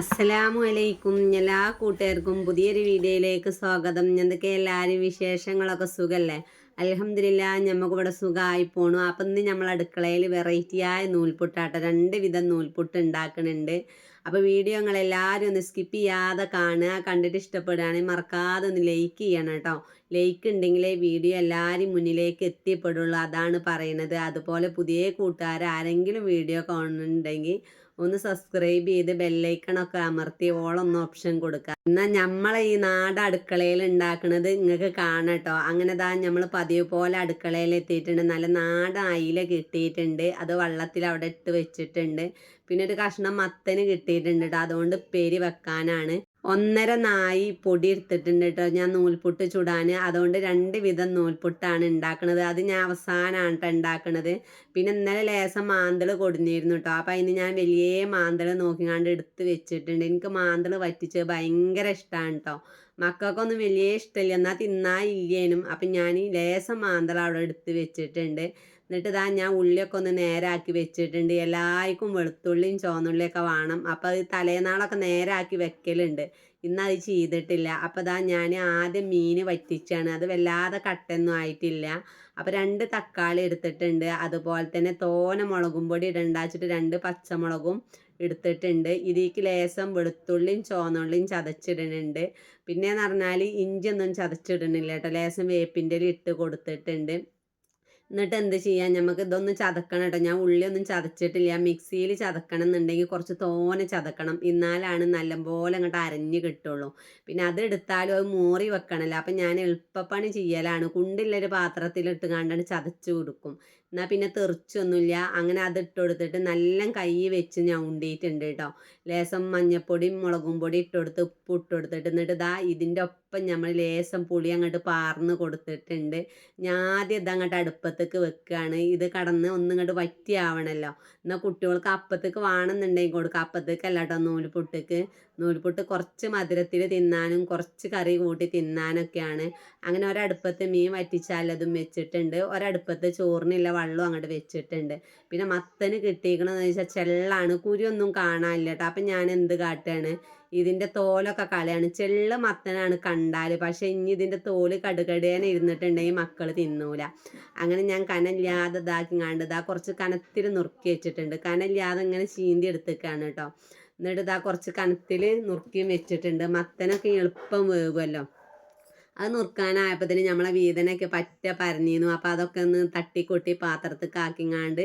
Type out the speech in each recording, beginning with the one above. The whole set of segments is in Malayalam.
അസ്സലാമു അലൈക്കും എല്ലാ കൂട്ടുകാർക്കും പുതിയൊരു വീഡിയോയിലേക്ക് സ്വാഗതം. എന്തൊക്കെ എല്ലാവരും വിശേഷങ്ങളൊക്കെ സുഖല്ലേ? അലഹമില്ല ഞമ്മക്ക് ഇവിടെ സുഖമായി പോണു. അപ്പം ഇന്ന് നമ്മൾ അടുക്കളയിൽ വെറൈറ്റിയായ നൂൽപുട്ടാട്ട രണ്ട് വിധം നൂൽപുട്ട് ഉണ്ടാക്കുന്നുണ്ട് അപ്പോൾ വീഡിയോ നിങ്ങൾ എല്ലാവരും ഒന്ന് സ്കിപ്പ് ചെയ്യാതെ കാണുക. കണ്ടിട്ട് ഇഷ്ടപ്പെടുകയാണെങ്കിൽ മറക്കാതെ ഒന്ന് ലൈക്ക് ചെയ്യണം കേട്ടോ. ലൈക്ക് ഉണ്ടെങ്കിലേ വീഡിയോ എല്ലാവരും മുന്നിലേക്ക് എത്തിപ്പെടുള്ളൂ. അതാണ് പറയുന്നത് അതുപോലെ പുതിയ കൂട്ടുകാർ ആരെങ്കിലും വീഡിയോ കാണുന്നുണ്ടെങ്കിൽ ഒന്ന് സബ്സ്ക്രൈബ് ചെയ്ത് ബെല്ലൈക്കണൊക്കെ അമർത്തി ഓളൊന്ന് ഓപ്ഷൻ കൊടുക്കുക എന്നാൽ നമ്മളെ ഈ നാട് അടുക്കളയിൽ ഉണ്ടാക്കുന്നത് നിങ്ങൾക്ക് കാണട്ടോ. അങ്ങനെ താ നമ്മൾ പതിവ് പോലെ അടുക്കളയിൽ എത്തിയിട്ടുണ്ട്. നല്ല നാട് അയില കിട്ടിയിട്ടുണ്ട്. അത് വള്ളത്തിൽ അവിടെ ഇട്ട് വെച്ചിട്ടുണ്ട്. പിന്നെ ഒരു കഷ്ണം മത്തന് കിട്ടിയിട്ടുണ്ട് കേട്ടോ അതുകൊണ്ട് പേര് വെക്കാനാണ്. ഒന്നര നായി പൊടി എടുത്തിട്ടുണ്ട് കേട്ടോ ഞാൻ നൂൽപുട്ട് ചുടാൻ അതുകൊണ്ട് രണ്ട് വിധം നൂൽപുട്ടാണ് ഉണ്ടാക്കുന്നത് അത് ഞാൻ അവസാനമാണ് കേട്ടോ ഉണ്ടാക്കുന്നത് പിന്നെ ഇന്നലെ ലേസം മാന്തൾ കൊടുന്നിരുന്നു കേട്ടോ അപ്പം അതിന് ഞാൻ വലിയ മാന്തൾ നോക്കിക്കാണ്ട് എടുത്ത് വെച്ചിട്ടുണ്ട്. എനിക്ക് മാന്തൾ വറ്റിച്ച് ഭയങ്കര ഇഷ്ടമാണ് കേട്ടോ മക്കൾക്കൊന്നും വലിയ ഇഷ്ടമില്ല. എന്നാൽ തിന്നാ ഇല്ലേനും. അപ്പം ഞാൻ ലേസം മാന്തള അവിടെ എടുത്ത് വെച്ചിട്ടുണ്ട്. എന്നിട്ട് ഇതാ ഞാൻ ഉള്ളിയൊക്കെ ഒന്ന് നേരാക്കി വെച്ചിട്ടുണ്ട്. എല്ലാവർക്കും വെളുത്തുള്ളിയും ചുവന്നുള്ളിയൊക്കെ വേണം. അപ്പോൾ അത് തലേനാളൊക്കെ നേരാക്കി വെക്കലുണ്ട്. ഇന്ന് അത് ചെയ്തിട്ടില്ല. അപ്പോൾ ഇതാ ഞാൻ ആദ്യം മീൻ വറ്റിച്ചാണ്. അത് വല്ലാതെ കട്ടൊന്നും ആയിട്ടില്ല. അപ്പോൾ രണ്ട് തക്കാളി എടുത്തിട്ടുണ്ട്. അതുപോലെ തന്നെ തോന മുളകും പൊടി ഇടണ്ടാച്ചിട്ട് രണ്ട് പച്ചമുളകും എടുത്തിട്ടുണ്ട്. ഇതിലേക്ക് ലേസം വെളുത്തുള്ളിയും ചുവന്നുള്ളിയും ചതച്ചിടുന്നുണ്ട്. പിന്നെയെന്ന് പറഞ്ഞാൽ ഇഞ്ചിയൊന്നും ചതച്ചിടുന്നില്ല കേട്ടോ. ലേസം വേപ്പിന്റെ ഇട്ട് കൊടുത്തിട്ടുണ്ട്. എന്നിട്ട് എന്ത് ചെയ്യാം നമുക്ക് ഇതൊന്ന് ചതക്കണം കേട്ടോ ഞാൻ ഉള്ളിയൊന്നും ചതച്ചിട്ടില്ല. മിക്സിയിൽ ചതക്കണം എന്നുണ്ടെങ്കിൽ കുറച്ച് തോനെ ചതക്കണം. എന്നാലാണ് നല്ലപോലെ അങ്ങോട്ട് അരഞ്ഞ് കിട്ടുള്ളൂ. പിന്നെ അത് എടുത്താലും അത് മോറി വെക്കണമല്ലോ അപ്പം ഞാൻ എളുപ്പപ്പണി ചെയ്യലാണ്. കുണ്ടില്ലൊരു പാത്രത്തിലിട്ട് കണ്ടാണ് ചതച്ച് കൊടുക്കും. എന്നാൽ പിന്നെ തെറിച്ചൊന്നുമില്ല. അങ്ങനെ അത് ഇട്ട് കൊടുത്തിട്ട് നല്ല കൈ വെച്ച് ഞാൻ ഉണ്ടിയിട്ടുണ്ട് കേട്ടോ ലേസം മഞ്ഞപ്പൊടിയും മുളകും പൊടി ഇട്ട് കൊടുത്ത് ഉപ്പ് ഇട്ട് കൊടുത്തിട്ട് എന്നിട്ട് ഇതാ ഇതിന്റെ നമ്മൾ ലേശം പുളി അങ്ങോട്ട് പാർന്ന് കൊടുത്തിട്ടുണ്ട്. ഞാൻ ആദ്യം ഇതങ്ങോട്ട് അടുപ്പത്തേക്ക് വെക്കുകയാണ് ഇത് കടന്ന് ഒന്നിങ്ങോട്ട് വറ്റിയാവണമല്ലോ എന്നാൽ കുട്ടികൾക്ക് അപ്പത്തേക്ക് വേണമെന്നുണ്ടെങ്കിൽ കൊടുക്കുക അല്ല കേട്ടോ നൂൽപുട്ടേക്ക്. നൂൽപുട്ട് കുറച്ച് മധുരത്തിൽ തിന്നാനും കുറച്ച് കറി കൂട്ടി തിന്നാനൊക്കെയാണ്. അങ്ങനെ ഒരടുപ്പത്ത് മീൻ വറ്റിച്ചാലതും വെച്ചിട്ടുണ്ട്. ഒരടുപ്പത്ത് ചോറിനില്ല വെള്ളവും അങ്ങോട്ട് വെച്ചിട്ടുണ്ട്. പിന്നെ മത്തന് കിട്ടിയിരിക്കണമെന്ന് വെച്ചാൽ ചെള്ളാണ്. കുരിയൊന്നും കാണാനില്ല കേട്ടോ. അപ്പം ഞാൻ എന്ത് കാട്ടുകയാണ് ഇതിന്റെ തോലൊക്കെ കളയാണ്. ചെള്ള മത്തനാണ് കണ്ടാൽ പക്ഷെ ഇനി ഇതിന്റെ തോൽ കടുകടേനെ ഇരുന്നിട്ടുണ്ടെങ്കിൽ മക്കൾ തിന്നൂല. അങ്ങനെ ഞാൻ കനല്ലാതെ ഇതാക്കി കണ്ട് ഇതാ കുറച്ച് കനത്തിൽ നുറുക്കി വെച്ചിട്ടുണ്ട്. കനല്ലാതെ ഇങ്ങനെ ചീന്തി എടുത്തേക്കാണ് കേട്ടോ എന്നിട്ട് ഇതാ കുറച്ച് കനത്തിൽ നുറുക്കിയും വെച്ചിട്ടുണ്ട്. മത്തനൊക്കെ എളുപ്പം വേകുമല്ലോ അത് നുറുക്കാനായപ്പോഴത്തേന് നമ്മളെ വീതനൊക്കെ പറ്റ പരന്നിരുന്നു അപ്പോൾ അതൊക്കെ ഒന്ന് തട്ടിക്കൊട്ടി പാത്രത്തിൽ ആക്കിങ്ങാണ്ട്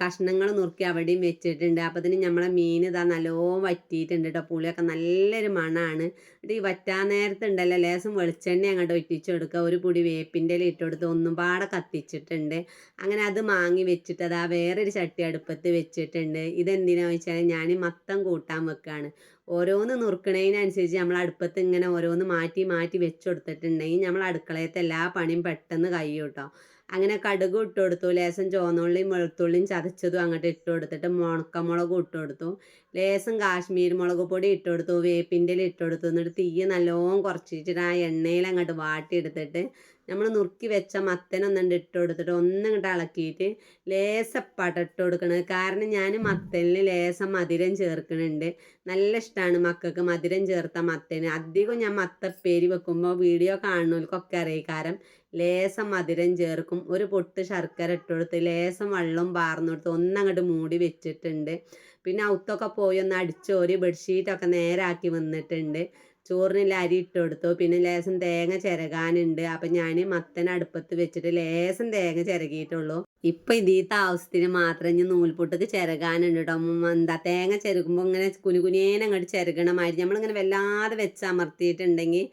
കഷ്ണങ്ങൾ നുറുക്കി അവിടെയും വെച്ചിട്ടുണ്ട്. അപ്പത്തിന് നമ്മളെ മീൻ ഇതാ നല്ലോണം വറ്റിയിട്ടുണ്ട് കേട്ടോ പുളിയൊക്കെ നല്ലൊരു മണമാണ് എന്നിട്ട് ഈ വറ്റാൻ നേരത്തുണ്ടല്ലോ ലേശം വെളിച്ചെണ്ണ അങ്ങോട്ട് ഒറ്റിച്ച് കൊടുക്കുക. ഒരു പൊടി വേപ്പിന്റെ ഇല ഇട്ട് കൊടുത്ത് ഒന്നും പാടെ കത്തിച്ചിട്ടുണ്ട്. അങ്ങനെ അത് മാങ്ങി വെച്ചിട്ട് അതാ വേറൊരു ചട്ടി അടുപ്പത്ത് വെച്ചിട്ടുണ്ട്. ഇതെന്തിനാണെന്ന് വെച്ചാൽ ഞാൻ മത്തം കൂട്ടാൻ വെക്കുകയാണ് ഓരോന്ന് നുറുക്കണതിനനുസരിച്ച് നമ്മൾ അടുപ്പത്ത് ഇങ്ങനെ ഓരോന്ന് മാറ്റി മാറ്റി വെച്ച് കൊടുത്തിട്ടുണ്ടെങ്കിൽ നമ്മൾ അടുക്കളയത്തെ എല്ലാ പണിയും പെട്ടെന്ന് കഴിയും കേട്ടോ അങ്ങനെ കടുക് ഇട്ട് കൊടുത്തു ലേശം ചുവന്നുള്ളിയും വെളുത്തുള്ളിയും ചതച്ചതും അങ്ങോട്ട് ഇട്ട് കൊടുത്തിട്ട് മുണക്കമുളകും ഇട്ട് കൊടുത്തു ലേശം കാശ്മീർ മുളക് പൊടി ഇട്ട് കൊടുത്തു വേപ്പിന്റെ ഇട്ട് കൊടുത്തു എന്നിട്ട് തീ നല്ലോണം കുറച്ചിട്ട് ആ എണ്ണയിൽ അങ്ങോട്ട് വാട്ടിയെടുത്തിട്ട് നമ്മൾ നുറുക്കി വെച്ച മത്തനൊന്നുണ്ട് ഇട്ട് കൊടുത്തിട്ട് ഒന്നിങ്ങോട്ട് ഇളക്കിയിട്ട് ലേസപ്പാട്ട് ഇട്ട് കൊടുക്കണത് കാരണം ഞാൻ മത്തനിൽ ലേസം മധുരം ചേർക്കുന്നുണ്ട് നല്ല ഇഷ്ടമാണ് മക്കൾക്ക് മധുരം ചേർത്ത മത്തന്. അധികം ഞാൻ മത്തപ്പേരി വെക്കുമ്പോൾ വീഡിയോ കാണുന്നവർക്കൊക്കെ അറിയിക്കാരം. ലേസം മധുരം ചേർക്കും. ഒരു പൊട്ട് ശർക്കര ഇട്ട് കൊടുത്ത് ലേസം വെള്ളം പാർന്നു കൊടുത്ത് ഒന്നങ്ങോട്ട് മൂടി വെച്ചിട്ടുണ്ട്. പിന്നെ ഔത്തൊക്കെ പോയി ഒന്ന് അടിച്ചോരി ബെഡ്ഷീറ്റൊക്കെ നേരാക്കി വന്നിട്ടുണ്ട്. ചോറിനില്ല അരി ഇട്ട് കൊടുത്തു. പിന്നെ ലേശം തേങ്ങ ചിരകാനുണ്ട്. അപ്പം ഞാൻ മത്തൻ അടുപ്പത്ത് വെച്ചിട്ട് ലേശം തേങ്ങ ചിരകിയിട്ടുള്ളൂ. ഇപ്പം ഇതീത്തെ ആവശ്യത്തിന് മാത്രം ഇനി നൂൽപൊട്ടക്ക് ചിരകാനുണ്ട് കേട്ടോ എന്താ തേങ്ങ ചിരകുമ്പോൾ ഇങ്ങനെ കുനുകുനേനെ അങ്ങോട്ട് ചിരകണ മാതിരി നമ്മളിങ്ങനെ വല്ലാതെ വെച്ചമർത്തിയിട്ടുണ്ടെങ്കിൽ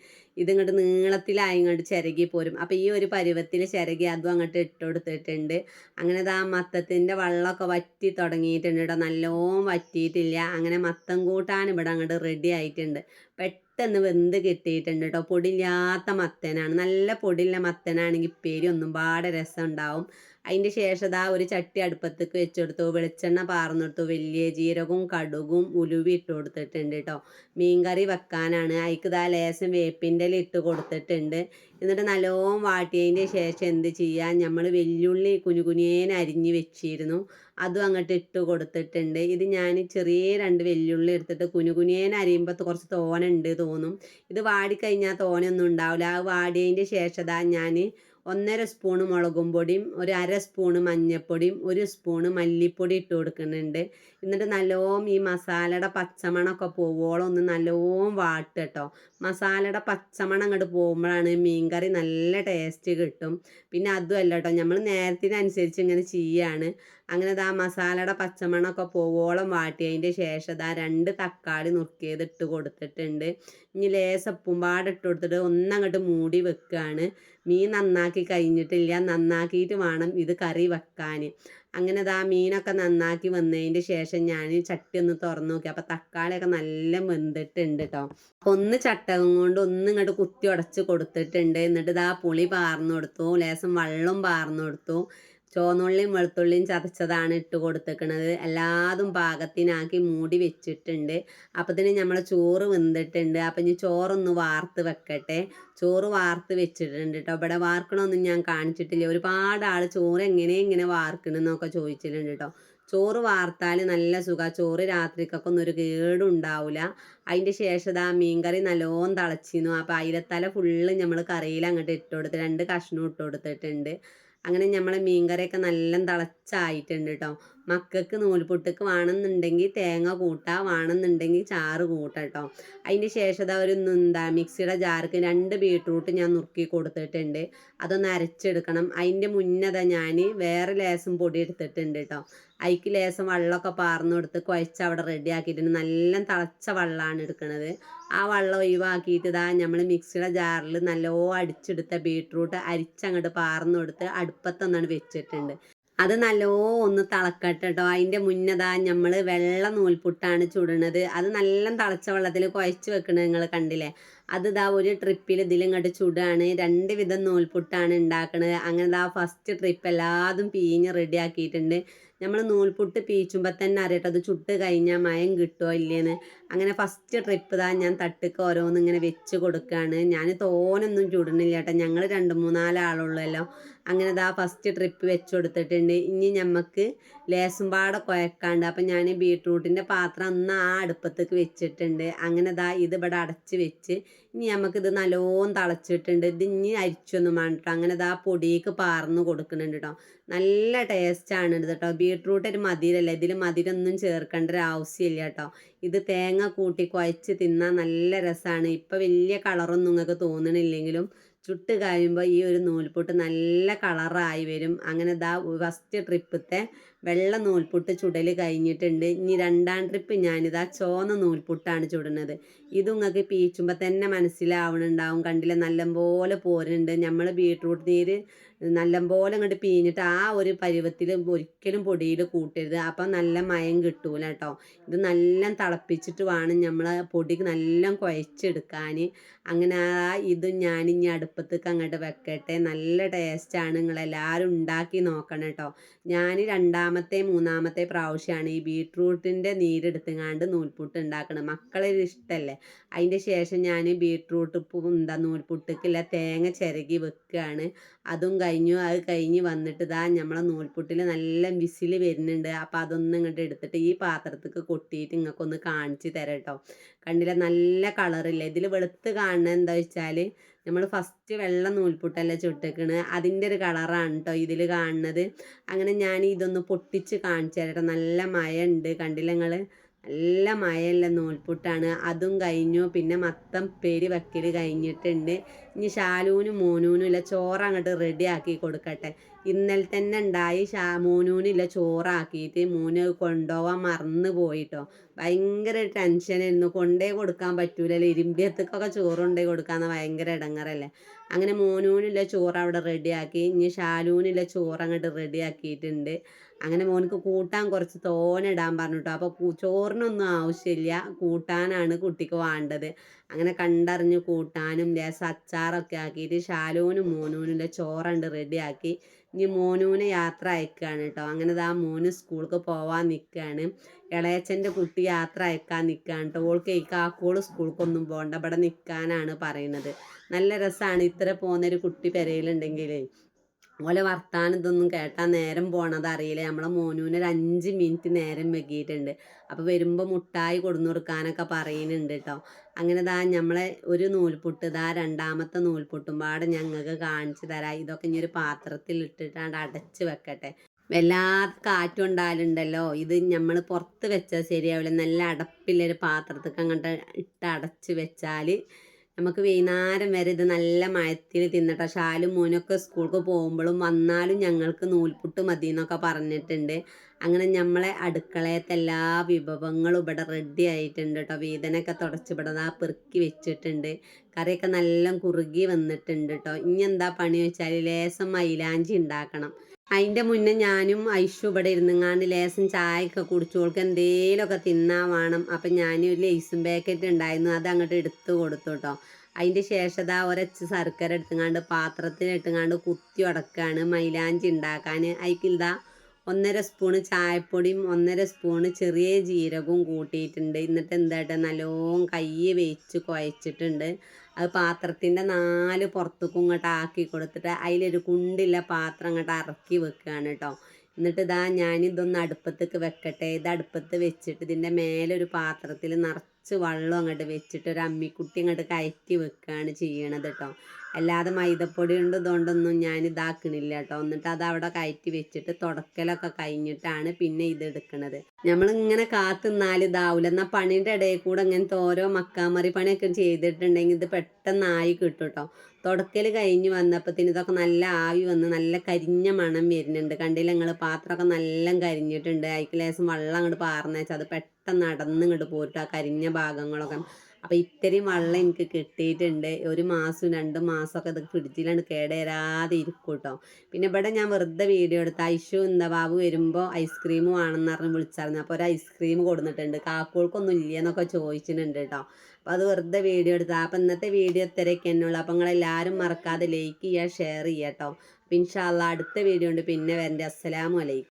ഇതിങ്ങോട്ട് നീളത്തിലായി ഇങ്ങോട്ട് ചിരകി പോരും. അപ്പോൾ ഈ ഒരു പരുവത്തിൽ ചിരകി അതും അങ്ങോട്ട് ഇട്ട് കൊടുത്തിട്ടുണ്ട്. അങ്ങനെ ആ മത്തത്തിന്റെ വെള്ളമൊക്കെ വറ്റി തുടങ്ങിയിട്ടുണ്ട് കേട്ടോ നല്ലോണം വറ്റിയിട്ടില്ല. അങ്ങനെ മത്തം കൂട്ടാൻ ഇവിടെ അങ്ങോട്ട് റെഡി ആയിട്ടുണ്ട്. പെട്ടെന്ന് വെന്ത് കിട്ടിയിട്ടുണ്ട് കേട്ടോ പൊടിയില്ലാത്ത മത്തനാണ്. നല്ല പൊടിയുള്ള മത്തനാണെങ്കിൽ പേര് ഒന്നും പാടെ രസം ഉണ്ടാവും അതിന്റെ ശേഷം ദാ ഒരു ചട്ടി അടുപ്പത്തേക്ക് വെച്ചെടുത്തു. വെളിച്ചെണ്ണ പാർന്നെടുത്തു. വലിയ ജീരകവും കടുകും ഉലുവി ഇട്ട് കൊടുത്തിട്ടുണ്ട് കേട്ടോ മീൻകറി വെക്കാനാണ്. അതിക്ക് ദാ ലേശം വേപ്പിന്റെ ഇട്ട് കൊടുത്തിട്ടുണ്ട്. എന്നിട്ട് നല്ലോണം വാട്ടിയതിന്റെ ശേഷം എന്ത് ചെയ്യാം? നമ്മൾ വെല്ലുള്ളി കുനുകുനിയേനെ അരിഞ്ഞ് വെച്ചിരുന്നു. അതും അങ്ങോട്ട് ഇട്ട് കൊടുത്തിട്ടുണ്ട്. ഇത് ഞാൻ ചെറിയ രണ്ട് വെല്ലുള്ളി എടുത്തിട്ട് കുനുകുനിയേനെ അരിയുമ്പോൾ കുറച്ച് തോന ഉണ്ട് തോന്നും. ഇത് വാടിക്കഴിഞ്ഞാൽ തോനൊന്നും ഉണ്ടാവില്ല ആ വാടിയതിന്റെ ശേഷം ഞാൻ ഒന്നര സ്പൂണ് മുളകും പൊടിയും ഒരു അര സ്പൂണ് മഞ്ഞൾപ്പൊടിയും ഒരു സ്പൂണ് മല്ലിപ്പൊടി ഇട്ട് കൊടുക്കുന്നുണ്ട്. എന്നിട്ട് നല്ലോം ഈ മസാലയുടെ പച്ചമണമൊക്കെ പോവോളം ഒന്ന് നല്ലോം വാട്ട് കേട്ടോ മസാലയുടെ പച്ചമണം അങ്ങോട്ട് പോകുമ്പോഴാണ് മീൻകറി നല്ല ടേസ്റ്റ് കിട്ടും. പിന്നെ അതുമല്ല കേട്ടോ നമ്മൾ നേരത്തിനനുസരിച്ച് ഇങ്ങനെ ചെയ്യാണ്. അങ്ങനെ ദാ മസാലയുടെ പച്ചമണമൊക്കെ പോവോളം വാട്ടിയതിന്റെ ശേഷം ഇതാ രണ്ട് തക്കാളി നുറുക്കിയത് ഇട്ട് കൊടുത്തിട്ടുണ്ട്. ഇനി ലേസപ്പും പാടിട്ട് കൊടുത്തിട്ട് ഒന്നങ്ങോട്ട് മൂടി വെക്കുകയാണ് മീൻ നന്നാക്കി കഴിഞ്ഞിട്ടില്ല നന്നാക്കിയിട്ട് വേണം ഇത് കറി വെക്കാൻ. അങ്ങനെ ദാ മീനൊക്കെ നന്നാക്കി വന്നതിന്റെ ശേഷം ഞാൻ ചട്ടി ഒന്ന് തുറന്നു നോക്കി. അപ്പോൾ തക്കാളിയൊക്കെ നല്ല വെന്തിട്ടുണ്ട് കേട്ടോ ഒന്ന് ചട്ടകം കൊണ്ട് ഒന്ന് ഇങ്ങോട്ട് കുത്തി ഉടച്ച് കൊടുത്തിട്ടുണ്ട്. എന്നിട്ട് ഇതാ പുളി പാർന്നു കൊടുത്തു ലേശം വെള്ളം പാർന്നു കൊടുത്തു. ചുവന്നുള്ളിയും വെളുത്തുള്ളിയും ചതച്ചതാണ് ഇട്ട് കൊടുത്തേക്കണത്. എല്ലാതും പാകത്തിനാക്കി മൂടി വെച്ചിട്ടുണ്ട്. അപ്പത്തിന് നമ്മൾ ചോറ് വെന്തിട്ടുണ്ട്. അപ്പം ഇനി ചോറൊന്ന് വാർത്ത് വെക്കട്ടെ. ചോറ് വാർത്ത് വെച്ചിട്ടുണ്ട് കേട്ടോ ഇവിടെ വാർക്കണമൊന്നും ഞാൻ കാണിച്ചിട്ടില്ല. ഒരുപാട് ആൾ ചോറ് എങ്ങനെ ഇങ്ങനെ വാർക്കണമെന്നൊക്കെ ചോദിച്ചിട്ടുണ്ട് കേട്ടോ ചോറ് വാർത്താൽ നല്ല സുഖമാണ് ചോറ് രാത്രിക്കൊക്കെ ഒന്നും ഒരു കേടുണ്ടാവില്ല അതിന്റെ ശേഷം ഇതാ മീൻകറി നല്ലോണം തിളച്ചിരുന്നു. അപ്പോൾ അയിലത്തല ഫുള്ള് നമ്മൾ കറിയിൽ അങ്ങോട്ട് ഇട്ട് കൊടുത്ത് രണ്ട് കഷ്ണം ഇട്ട് കൊടുത്തിട്ടുണ്ട്. അങ്ങനെ നമ്മളെ മീൻകറിയൊക്കെ നല്ല തിളച്ചായിട്ടുണ്ട് കേട്ടോ മക്കൾക്ക് നൂൽപുട്ടക്ക് വേണമെന്നുണ്ടെങ്കിൽ തേങ്ങ കൂട്ടാം വേണമെന്നുണ്ടെങ്കിൽ ചാറ് കൂട്ടാം കേട്ടോ അതിന് ശേഷം ഒരു എന്താ മിക്സിയുടെ ജാർക്ക് രണ്ട് ബീട്രൂട്ട് ഞാൻ നുറുക്കി കൊടുത്തിട്ടുണ്ട്. അതൊന്ന് അരച്ചെടുക്കണം. അതിന്റെ മുന്നത ഞാൻ വേറെ ലേസം പൊടി എടുത്തിട്ടുണ്ട് കേട്ടോ അതിക്ക് ലേസം വെള്ളമൊക്കെ പാർന്നു കൊടുത്ത് കുഴച്ച് അവിടെ റെഡി ആക്കിയിട്ടുണ്ട്. നല്ല തിളച്ച വെള്ളമാണ് എടുക്കുന്നത് ആ വെള്ളം ഒഴിവാക്കിയിട്ട് ഇതാ നമ്മൾ മിക്സിയുടെ ജാറിൽ നല്ലോ അടിച്ചെടുത്ത ബീട്രൂട്ട് അരിച്ചങ്ങോട്ട് പാർന്നു കൊടുത്ത് അടുപ്പത്തൊന്നാണ് വെച്ചിട്ടുണ്ട്. അത് നല്ലോ ഒന്ന് തിളക്കട്ടെ കേട്ടോ അതിന്റെ മുന്നതാ നമ്മൾ വെള്ള നൂൽപുട്ടാണ് ചുടണത്. അത് നല്ല തിളച്ച വെള്ളത്തിൽ കുഴച്ച് വെക്കണത് നിങ്ങൾ കണ്ടില്ലേ? അത് ഇതാ ഒരു ട്രിപ്പിൽ ഇതിലിങ്ങോട്ട് ചുടാണ്. രണ്ട് വിധം നൂൽപുട്ടാണ് ഉണ്ടാക്കണത് അങ്ങനെ ഇതാ ഫസ്റ്റ് ട്രിപ്പ് എല്ലാതും പീഞ്ഞ് റെഡി ആക്കിയിട്ടുണ്ട്. നമ്മൾ നൂൽപുട്ട് പീച്ചുമ്പോൾ തന്നെ അറിയട്ടെ അത് ചുട്ട് കഴിഞ്ഞാൽ മയം കിട്ടുമോ ഇല്ലേന്ന്? അങ്ങനെ ഫസ്റ്റ് ട്രിപ്പ് താൻ ഞാൻ തട്ടുക്ക് ഓരോന്ന് ഇങ്ങനെ വെച്ച് കൊടുക്കുകയാണ് ഞാൻ തോനൊന്നും ചുടണില്ല കേട്ടോ. ഞങ്ങൾ രണ്ട് മൂന്നാലാളുള്ളല്ലോ. അങ്ങനെ ഇതാ ഫസ്റ്റ് ട്രിപ്പ് വെച്ച് കൊടുത്തിട്ടുണ്ട്. ഇനി നമുക്ക് ലേസും പാടെ കുഴക്കാണ്ട് അപ്പം ഞാൻ ബീട്രൂട്ടിന്റെ പാത്രം അന്ന് ആ അടുപ്പത്തേക്ക് വെച്ചിട്ടുണ്ട്. അങ്ങനെ ഇതാ ഇത് ഇവിടെ അടച്ച് വെച്ച് ഇനി നമുക്കിത് നല്ലോണം തിളച്ചിട്ടുണ്ട്. ഇത് ഇനി അരിച്ചൊന്നും വേണ്ട കേട്ടോ അങ്ങനെ ഇതാ പൊടിയേക്ക് പാർന്ന് കൊടുക്കുന്നുണ്ട് കേട്ടോ നല്ല ടേസ്റ്റാണ് ഇത് കേട്ടോ ബീട്രൂട്ട് ഒരു മധുരമല്ല ഇതിൽ മധുരമൊന്നും ചേർക്കേണ്ട ഒരു ആവശ്യമില്ല കേട്ടോ ഇത് തേങ്ങ കൂട്ടി കുഴച്ച് തിന്നാൻ നല്ല രസമാണ് ഇപ്പം വലിയ കളറൊന്നും നിങ്ങൾക്ക് തോന്നണില്ലെങ്കിലും ചുട്ട് കഴിയുമ്പോൾ ഈ ഒരു നൂൽപൊട്ട് നല്ല കളറായി വരും. അങ്ങനെ ഇതാ ഫസ്റ്റ് ട്രിപ്പത്തെ വെള്ള നൂൽപുട്ട് ചുടൽ കഴിഞ്ഞിട്ടുണ്ട്. ഇനി രണ്ടാം ട്രിപ്പ് ഞാനിതാ ചോന്ന നൂൽപുട്ടാണ് ചുടുന്നത് ഇത് നിങ്ങൾക്ക് പീച്ചുമ്പോൾ തന്നെ മനസ്സിലാവണുണ്ടാവും. കണ്ടില്ല നല്ലപോലെ പോരുന്നുണ്ട്. നമ്മൾ ബീട്രൂട്ട് നീര് നല്ലപോലെ അങ്ങോട്ട് പീഞ്ഞിട്ട് ആ ഒരു പരുവത്തിൽ ഒരിക്കലും പൊടിയിൽ കൂട്ടരുത്. അപ്പം നല്ല മയം കിട്ടൂല കേട്ടോ ഇത് നല്ല തിളപ്പിച്ചിട്ട് വേണം നമ്മൾ പൊടിക്ക് നല്ല കുഴച്ചെടുക്കാൻ അങ്ങനെ ആ ഇത് ഞാൻ ഇനി അടുപ്പത്തേക്ക് അങ്ങോട്ട് വെക്കട്ടെ. നല്ല ടേസ്റ്റാണ് നിങ്ങളെല്ലാവരും ഉണ്ടാക്കി നോക്കണം കേട്ടോ ഞാൻ രണ്ടാമത്തെ മൂന്നാമത്തെ പ്രാവശ്യമാണ് ഈ ബീട്രൂട്ടിന്റെ നീരെടുത്തുങ്ങാണ്ട് നൂൽപുട്ട് ഉണ്ടാക്കണം മക്കളെ ഇഷ്ടമല്ലേ അതിന്റെ ശേഷം ഞാൻ ബീട്രൂട്ട് എന്താ നൂൽപുട്ടിക്കില്ല തേങ്ങ ചിരകി വെക്കുകയാണ് അതും കഴിഞ്ഞു അത് കഴിഞ്ഞ് വന്നിട്ട് ഇതാ നമ്മളെ നൂൽപുട്ടിൽ നല്ല വിസിൽ വരുന്നുണ്ട്. അപ്പോൾ അതൊന്നും ഇങ്ങോട്ട് എടുത്തിട്ട് ഈ പാത്രത്തേക്ക് കൊട്ടിയിട്ട് നിങ്ങൾക്കൊന്ന് കാണിച്ച് തരാം കേട്ടോ കണ്ടില്ല? നല്ല കളറില്ല? ഇതിൽ വെളുത്ത് കാണുന്നത് എന്താ വെച്ചാൽ നമ്മൾ ഫസ്റ്റ് വെള്ള നൂൽപുട്ടല്ല ചുട്ടേക്കണ്. അതിന്റെ ഒരു കളറാണ് കേട്ടോ ഇതിൽ കാണുന്നത്. അങ്ങനെ ഞാൻ ഇതൊന്ന് പൊട്ടിച്ച് കാണിച്ചു തരാം കേട്ടോ നല്ല മഴ ഉണ്ട് കണ്ടില്ല നിങ്ങൾ നല്ല മഴയുള്ള നൂൽപുട്ടാണ്. അതും കഴിഞ്ഞു. പിന്നെ മൊത്തം പേര് വെക്കൽ കഴിഞ്ഞിട്ടുണ്ട്. ഇനി ശാലൂനും മോനൂനും ഇല്ല ചോറ് അങ്ങോട്ട് റെഡിയാക്കി കൊടുക്കട്ടെ. ഇന്നലെ തന്നെ ഉണ്ടായി ഷാ മോനൂനില്ല ചോറാക്കിയിട്ട് മോന് കൊണ്ടുപോകാൻ മറന്നു പോയിട്ടോ. ഭയങ്കര ടെൻഷനായിരുന്നു കൊണ്ടേ കൊടുക്കാൻ പറ്റൂലല്ലോ? ഇരുമ്പിയത്തേക്കൊക്കെ ചോറ് കൊണ്ടേ കൊടുക്കാന്ന് ഭയങ്കര ഇടങ്ങറല്ലേ അങ്ങനെ മോനൂനില്ല ചോറ് അവിടെ റെഡിയാക്കി ഇനി ഷാലൂനില്ല ചോറ് അങ്ങോട്ട് റെഡിയാക്കിയിട്ടുണ്ട് അങ്ങനെ മോനക്ക് കൂട്ടാൻ കുറച്ച് തോനിടാൻ പറഞ്ഞു കേട്ടോ അപ്പോൾ ചോറിനൊന്നും ആവശ്യമില്ല. കൂട്ടാനാണ് കുട്ടിക്ക് വേണ്ടത്. അങ്ങനെ കണ്ടറിഞ്ഞ് കൂട്ടാനും ലേശം അച്ചാർ ഇഫ്താറൊക്കെ ആക്കിയിട്ട് ഷാലൂനും മോനൂനിന്റെ ചോറുണ്ട് റെഡിയാക്കി. ഇനി മോനൂനെ യാത്ര അയക്കുകയാണ് കേട്ടോ അങ്ങനെ ദാ മോന് സ്കൂൾക്ക് പോവാൻ നിൽക്കുകയാണ് ഇളയച്ചന്റെ കുട്ടി യാത്ര അയക്കാൻ നിൽക്കുകയാണ് കേട്ടോ ഓൾക്ക് കാക്കോൾ സ്കൂൾക്കൊന്നും പോകണ്ട ഇവിടെ നിൽക്കാനാണ് പറയുന്നത് നല്ല രസമാണ് ഇത്ര പോകുന്നൊരു കുട്ടി പെരയിലുണ്ടെങ്കിൽ ഓലെ വർത്താനം ഇതൊന്നും കേട്ടാൽ നേരം പോണത് അറിയില്ല. നമ്മളെ മോനൂന് ഒരു അഞ്ച് മിനിറ്റ് നേരം വെക്കിയിട്ടുണ്ട് അപ്പോൾ വരുമ്പോൾ മുട്ടായി കൊടുന്നു കൊടുക്കാനൊക്കെ പറയുന്നുണ്ട് കേട്ടോ അങ്ങനെ ദാ നമ്മളെ ഒരു നൂൽപുട്ട് ഇതാ രണ്ടാമത്തെ നൂൽപുട്ടും പാടെ ഞങ്ങൾക്ക് കാണിച്ചു തരാം. ഇതൊക്കെ ഇനി ഒരു പാത്രത്തിൽ ഇട്ടിട്ടാണ്ട് അടച്ച് വെക്കട്ടെ. വല്ലാത്ത കാറ്റുണ്ടാലുണ്ടല്ലോ ഇത് നമ്മൾ പുറത്ത് വെച്ചാൽ ശരിയാവില്ല. നല്ല അടപ്പില്ലൊരു പാത്രത്തേക്ക് അങ്ങോട്ട് ഇട്ട് അടച്ച് വെച്ചാൽ നമുക്ക് വൈകുന്നേരം വരെ ഇത് നല്ല മയത്തിൽ തിന്നട്ടെ. ഷാലും മോനൊക്കെ സ്കൂൾക്ക് പോകുമ്പോഴും വന്നാലും ഞങ്ങൾക്ക് നൂൽപുട്ട് മതി എന്നൊക്കെ പറഞ്ഞിട്ടുണ്ട്. അങ്ങനെ നമ്മളെ അടുക്കളയത്തെ എല്ലാ വിഭവങ്ങളും ഇവിടെ റെഡി ആയിട്ടുണ്ട് കേട്ടോ വീതനൊക്കെ തുടച്ച് ഇവിടെ ആ പെറുക്കി വെച്ചിട്ടുണ്ട്. കറിയൊക്കെ നല്ല കുറുകി വന്നിട്ടുണ്ട് കേട്ടോ ഇനി എന്താ പണി വെച്ചാൽ ലേസം മൈലാഞ്ചി ഉണ്ടാക്കണം. അതിന്റെ മുന്നേ ഞാനും ഐഷു ഇവിടെ ഇരുന്നങ്ങാണ്ട് ലേസം ചായയൊക്കെ കുടിച്ചോൾക്ക് എന്തേലുമൊക്കെ തിന്നാൻ വേണം. അപ്പം ഞാൻ ഒരു ലേസും പാക്കറ്റ് ഉണ്ടായിരുന്നു. അത് അങ്ങോട്ട് എടുത്ത് കൊടുത്തു കേട്ടോ അതിന്റെ ശേഷം ഒരച്ച് ശർക്കര എടുത്തുങ്ങാണ്ട് പാത്രത്തിൽ ഇട്ടുങ്ങാണ്ട് കുത്തി ഉടക്കാണ്. മൈലാഞ്ചി ഉണ്ടാക്കാൻ. അതിക്കിതാ ഒന്നര സ്പൂണ് ചായപ്പൊടിയും ഒന്നര സ്പൂണ് ചെറിയ ജീരകവും കൂട്ടിയിട്ടുണ്ട്. എന്നിട്ട് എന്തായിട്ട് നല്ലോണം കൈ വേച്ച് കുഴച്ചിട്ടുണ്ട്. അത് പാത്രത്തിന്റെ നാല് പുറത്തേക്കും ഇങ്ങോട്ട് ആക്കി കൊടുത്തിട്ട് അതിലൊരു കുണ്ടില്ല പാത്രം ഇങ്ങോട്ട് ഇറക്കി വെക്കുകയാണ് കേട്ടോ. എന്നിട്ട് ഇതാ ഞാനിതൊന്ന് അടുപ്പത്തേക്ക് വെക്കട്ടെ. ഇത് അടുപ്പത്ത് വെച്ചിട്ട് ഇതിന്റെ മേലെ ഒരു പാത്രത്തിൽ നിറച്ച് വെള്ളം അങ്ങോട്ട് വെച്ചിട്ട് ഒരു അമ്മിക്കുട്ടി അങ്ങോട്ട് കയറ്റി വെക്കുകയാണ് ചെയ്യണത് കേട്ടോ. അല്ലാതെ മൈദപ്പൊടി കൊണ്ട് ഇതുകൊണ്ടൊന്നും ഞാൻ ഇതാക്കണില്ല കേട്ടോ. എന്നിട്ട് അത് അവിടെ കയറ്റി വെച്ചിട്ട് തുടക്കലൊക്കെ കഴിഞ്ഞിട്ടാണ് പിന്നെ ഇത് എടുക്കണത്. നമ്മളിങ്ങനെ കാത്തുനിന്നാൽ ഇതാവില്ല എന്നാൽ പണിയുടെ ഇടയിൽ കൂടെ ഇങ്ങനത്തെ ഓരോ മക്കാമറി പണിയൊക്കെ ചെയ്തിട്ടുണ്ടെങ്കിൽ ഇത് പെട്ടെന്നായി കിട്ടും കേട്ടോ. തുടക്കൽ കഴിഞ്ഞ് വന്നപ്പോഴത്തേന് ഇതൊക്കെ നല്ല ആവി വന്ന് നല്ല കരിഞ്ഞ മണം വരുന്നുണ്ട്. കണ്ടില്ല നിങ്ങൾ പാത്രമൊക്കെ നല്ല കരിഞ്ഞിട്ടുണ്ട്. അതിക്ക് ലേശം വെള്ളം അങ്ങോട്ട് പാർന്നേച്ചാൽ അത് പെട്ടെന്ന് നടന്ന് ഇങ്ങോട്ട് പോയിട്ട് ആ കരിഞ്ഞ ഭാഗങ്ങളൊക്കെ. അപ്പൊ ഇത്രയും വെള്ളം എനിക്ക് കിട്ടിയിട്ടുണ്ട്. ഒരു മാസം രണ്ട് മാസമൊക്കെ ഇത് ഫ്രിഡ്ജിലാണ് കേടേരാതെ ഇരിക്കും കേട്ടോ പിന്നെ ഇവിടെ ഞാൻ വെറുതെ വീഡിയോ എടുത്ത ഐഷു എന്താ ബാബു വരുമ്പോൾ ഐസ്ക്രീം വേണമെന്ന് പറഞ്ഞ് വിളിച്ചായിരുന്നു അപ്പോൾ ഒരു ഐസ്ക്രീം കൊടുത്തിട്ടുണ്ട് കാക്കോൾക്കൊന്നും ഇല്ലയെന്നൊക്കെ ചോദിച്ചിട്ടുണ്ട് കേട്ടോ അപ്പോൾ അത് വെറുതെ വീഡിയോ എടുത്താൽ അപ്പം ഇന്നത്തെ വീഡിയോ ഇത്രയൊക്കെ എന്നുള്ളൂ അപ്പം നിങ്ങളെല്ലാവരും മറക്കാതെ ലൈക്ക് ചെയ്യുക ഷെയർ ചെയ്യുക കേട്ടോ അപ്പം ഇൻഷാല്ല അടുത്ത വീഡിയോ ഉണ്ട്. പിന്നെ വരണ്ട. അസ്സലാമു അലൈക്കും.